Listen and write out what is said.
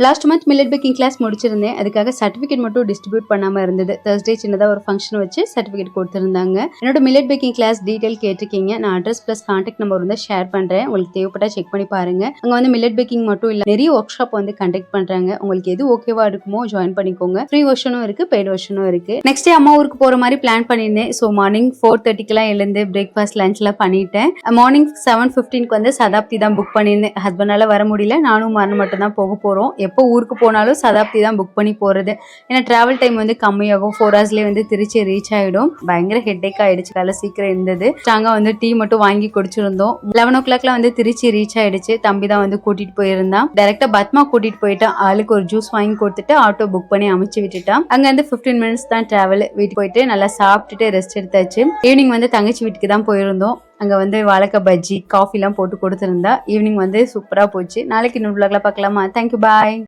Last month millet baking class முடிச்சிருந்தேன். அதுக்காக certificate மட்டும் distribute பண்ணாமல் இருந்தது. தேர்ஸ்டே சின்னதாக ஒரு ஃபங்க்ஷன் வச்சு சர்டிஃபிகேட் கொடுத்துருந்தாங்க. என்னோட மில்லட் பேக்கிங் கிளாஸ் டீட்டெயில் கேட்டிருக்கீங்க. நான் அட்ரஸ் ப்ளஸ் கான்டாக்ட் நம்பர் வந்து ஷேர் பண்ணுறேன் உங்களுக்கு தேவைப்பட்டா செக் பண்ணி பாருங்க. அங்கே வந்து மில்லட் பேக்கிங் மட்டும் இல்லை நிறைய ஒர்க் ஷாப் வந்து கண்டக்ட் பண்ணுறாங்க உங்களுக்கு எது ஓகேவா இருக்குமோ ஜாயின் பண்ணிக்கோங்க. ஃப்ரீ வெர்ஷனும் இருக்கு பெய்ட் வெர்ஷனும் இருக்கு. நெக்ஸ்ட் டே அம்மா ஊருக்கு போகிற மாதிரி பிளான் பண்ணியிருந்தேன். ஸோ மார்னிங் ஃபோர் தேர்ட்டிக்கெலாம் எழுந்து பிரேக்ஃபாஸ்ட் லஞ்ச்லாம் பண்ணிட்டேன். மார்னிங் செவன் ஃபிஃப்டீனுக்கு வந்து சதாப்தி தான் புக் பண்ணியிருந்தேன். ஹஸ்பண்டால் வர முடியல. நானும் மரணம் மட்டும் தான் போக போகிறோம் எப்போ ஊருக்கு போனாலும் சதாப்தி தான் புக் பண்ணி போகிறது ஏன்னா ட்ராவல் டைம் வந்து கம்மியாகும். ஃபோர் ஹவர்ஸ்லேயே வந்து திருச்சி ரீச் ஆகிடும் பயங்கர ஹெட்டேக் ஆகிடுச்சு காலை சீக்கிரம் இருந்தது ஸ்ட்ராங்காக வந்து டீ மட்டும் வாங்கி குடிச்சிருந்தோம். லெவன் ஓ கிளாக்ல வந்து திருச்சி ரீச் ஆகிடுச்சு தம்பி தான் வந்து கூட்டிகிட்டு போயிருந்தான். டேரெக்டாக பத்மா கூட்டிகிட்டு போயிட்டான். ஆளுக்கு ஒரு ஜூஸ் வாங்கி கொடுத்துட்டு ஆட்டோ புக் பண்ணி அமைச்சு விட்டுட்டான். அங்கேருந்து ஃபிஃப்டீன் மினிட்ஸ் தான் ட்ராவல் வீட்டுக்கு போயிட்டு நல்லா சாப்பிட்டுட்டு ரெஸ்ட் எடுத்தாச்சு. ஈவினிங் வந்து தங்கச்சி வீட்டுக்கு தான் போயிருந்தோம். அங்கே வந்து வாழைக்காய் பஜ்ஜி காஃபிலாம் போட்டு கொடுத்துருந்தா ஈவினிங் வந்து சூப்பராக போச்சு. நாளைக்கு இன்னொரு vlogல பார்க்கலாமா தேங்க்யூ பாய்